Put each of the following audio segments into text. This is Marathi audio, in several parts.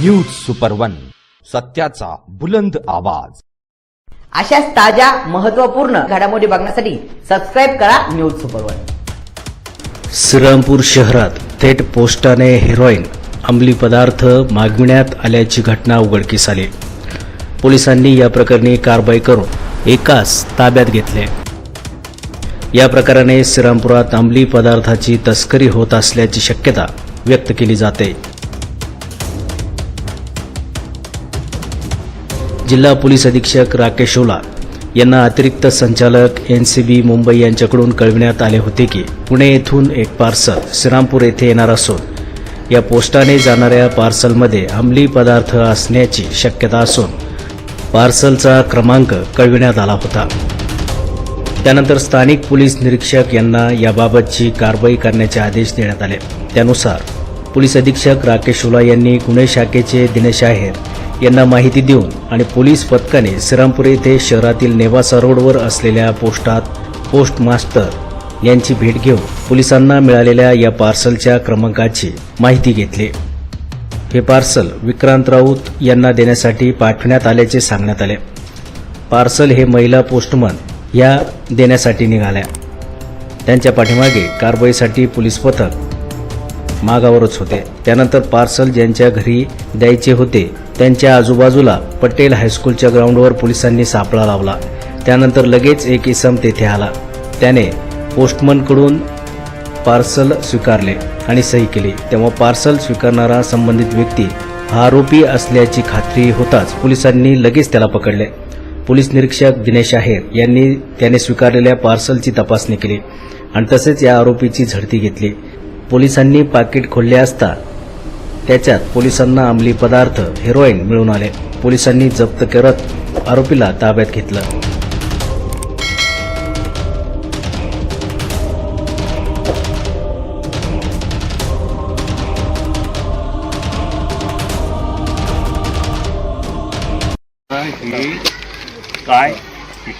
न्यूज सुपर वन सत्याचा बुलंद आवाज. अशाच ताज्या महत्त्वपूर्ण घडामोडी बघण्यासाठी सबस्क्राईब करा न्यूज सुपर वन श्रीरामपूर शहरात थेट पोस्टाने हेरोईन अंमली पदार्थ मागविण्यात आल्याची घटना उघडकीस आली. पोलिसांनी या प्रकरणी कारवाई करून एकास ताब्यात घेतले. या प्रकाराने श्रीरामपुरात अंमली पदार्थाची तस्करी होत असल्याची शक्यता व्यक्त केली जाते. जिल्हा पोलीस अधीक्षक राकेश ओला यांना अतिरिक्त संचालक एन सी बी मुंबई यांच्याकडून कळविण्यात आले होते की पुणे येथून एक पार्सल श्रीरामपूर येथे येणार असून या पोस्टाने जाणाऱ्या पार्सलमध्ये अंमली पदार्थ असण्याची शक्यता असून पार्सलचा क्रमांक कळविण्यात आला होता. त्यानंतर स्थानिक पोलीस निरीक्षक यांना याबाबतची कारवाई करण्याचे आदेश देण्यात आले. त्यानुसार पोलीस अधीक्षक राकेश ओला यांनी गुन्हे शाखेचे दिनेश आहेर यांना माहिती देऊन आणि पोलीस पथकाने श्रीरामपूर येथे शहरातील नेवासा रोडवर असलेल्या पोस्टात पोस्ट मास्टर यांची भेट घेऊन पोलिसांना मिळालेल्या या पार्सलच्या क्रमांकाची माहिती घेतली. हे पार्सल विक्रांत राऊत यांना देण्यासाठी पाठविण्यात आल्याचे सांगण्यात आले. पार्सल हे महिला पोस्टमन या देण्यासाठी निघाल्या. त्यांच्या पाठीमागे कारवाईसाठी पोलीस पथक मागावरच होते. त्यानंतर पार्सल ज्यांच्या घरी द्यायचे होते त्यांच्या आजूबाजूला पटेल हायस्कूलच्या ग्राउंडवर पोलिसांनी सापळा लावला. त्यानंतर लगेच एक इसम तेथे आला. त्याने पोस्टमनकडून पार्सल स्वीकारले आणि सही केली. तेव्हा पार्सल स्वीकारणारा संबंधित व्यक्ती हा आरोपी असल्याची खात्री होताच पोलिसांनी लगेच त्याला पकडले. पोलीस निरीक्षक दिनेश आहेर यांनी त्याने स्वीकारलेल्या पार्सलची तपासणी केली आणि तसेच या आरोपीची झडती घेतली. पोलिसांनी पाकिट खोलले असता त्याच्यात पोलिसांना अंमली पदार्थ हेरोईन मिळून आले. पोलिसांनी जप्त करत आरोपीला ताब्यात घेतलं. काय?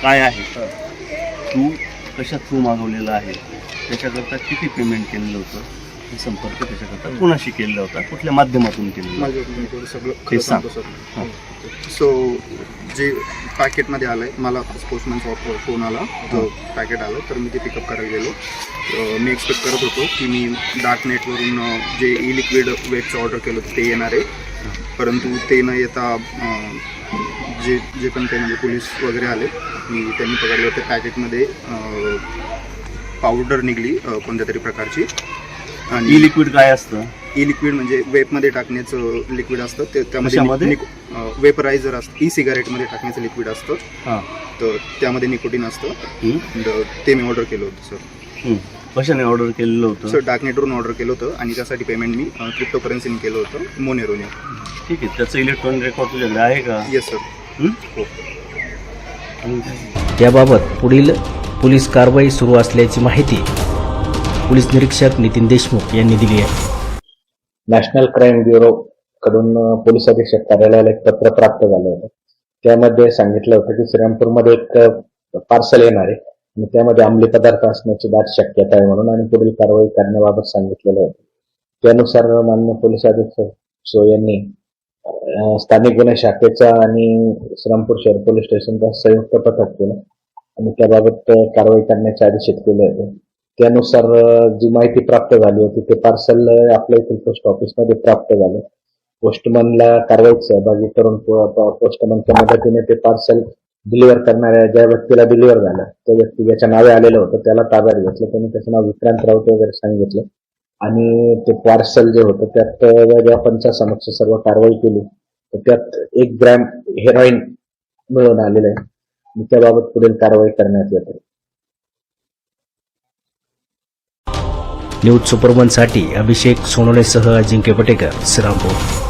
काय आहे? तू कशात तू मागवलेला आहे? त्याच्याकरता किती पेमेंट केलेलं होतं? हे संपर्क त्याच्याकरता कोणाशी केलेला होता? कुठल्या माध्यमातून केलेला माझ्या सगळं सांग. सो जे पॅकेटमध्ये आलं आहे मला पोस्टमॅनचा फोन आला. तो पॅकेट आलं तर मी ते पिकअप करायला गेलो. अं, मी एक्सपेक्ट करत होतो की मी डार्क नेटवरून जे ई लिक्विड वेटचं ऑर्डर केलं होतं ते येणार आहे. परंतु ते न येता अं, जे जे पण काही म्हणजे पोलीस वगैरे आले की त्यांनी पकडले होते. पॅकेटमध्ये पावडर निघली कोणत्या तरी प्रकारची. ई आणि लिक्विड काय असतं? ई लिक्विड म्हणजे वेपमध्ये टाकण्याचं लिक्विड असतं. ते? त्यामध्ये वेपरायझर असतं. ई सिगारेटमध्ये टाकण्याचं लिक्विड असतं. तर त्यामध्ये निकोटीन असतं. ते मी ऑर्डर केलं होतं सर. कशाने ऑर्डर केलेलं होतं? सर डार्कनेटवरून ऑर्डर केलं होतं आणि त्यासाठी पेमेंट मी क्रिप्टोकरन्सीने केलं होतं मोनेरोने ठीक आहे त्याचं इलेक्ट्रॉनिक रेकॉर्ड तुझ्याकडे आहे का? येस सर हं? याबाबत पुढील पोलीस कारवाई सुरू असल्याची माहिती पोलीस निरीक्षक नितीन देशमुख यांनी दिली आहे. नॅशनल क्राईम ब्युरो कडून पोलीस अधीक्षक कार्यालयाला एक पत्र प्राप्त झालं होतं. त्यामध्ये सांगितलं होतं की श्रीरामपूरमध्ये एक पार्सल येणार आहे. आणि त्यामध्ये अंमली पदार्थ असण्याची दाट शक्यता आहे म्हणून आणि पुढील कारवाई करण्याबाबत सांगितलेलं होतं. त्यानुसार मान्य पोलीस अधीक्षक सो यांनी स्थानिक गुन्हे शाखेचा आणि श्रीरामपूर शहर पोलीस स्टेशनचा संयुक्त पथक केलं आणि त्याबाबत कारवाई करण्याचे आदेशित केले होते. त्यानुसार जी माहिती प्राप्त झाली होती ते पार्सल आपल्या इथे पोस्ट ऑफिसमध्ये प्राप्त झालं. पोस्टमनला कारवाईत सहभागी करून पोस्टमनच्या मदतीने ते पार्सल डिलिव्हर करणाऱ्या ज्या व्यक्तीला डिलिव्हर झाला त्या व्यक्ती ज्याच्या नावे आलेलं होतं त्याला ताब्यात घेतलं त्यांनी त्याचं नाव विक्रांत राऊत वगैरे सांगितलं. आणि ते पार्सल जे होतं त्यात वेगळ्या पंचासमक्ष सर्व कारवाई केली तर त्यात एक ग्रॅम हेरोईन मिळून आलेलं आहे. त्याबाबत पुढील कारवाई करण्यात येते न्यूज सुपरवनसाठी अभिषेक सोनोलेसह अजिंक्य पटेकर श्रीरामपूर.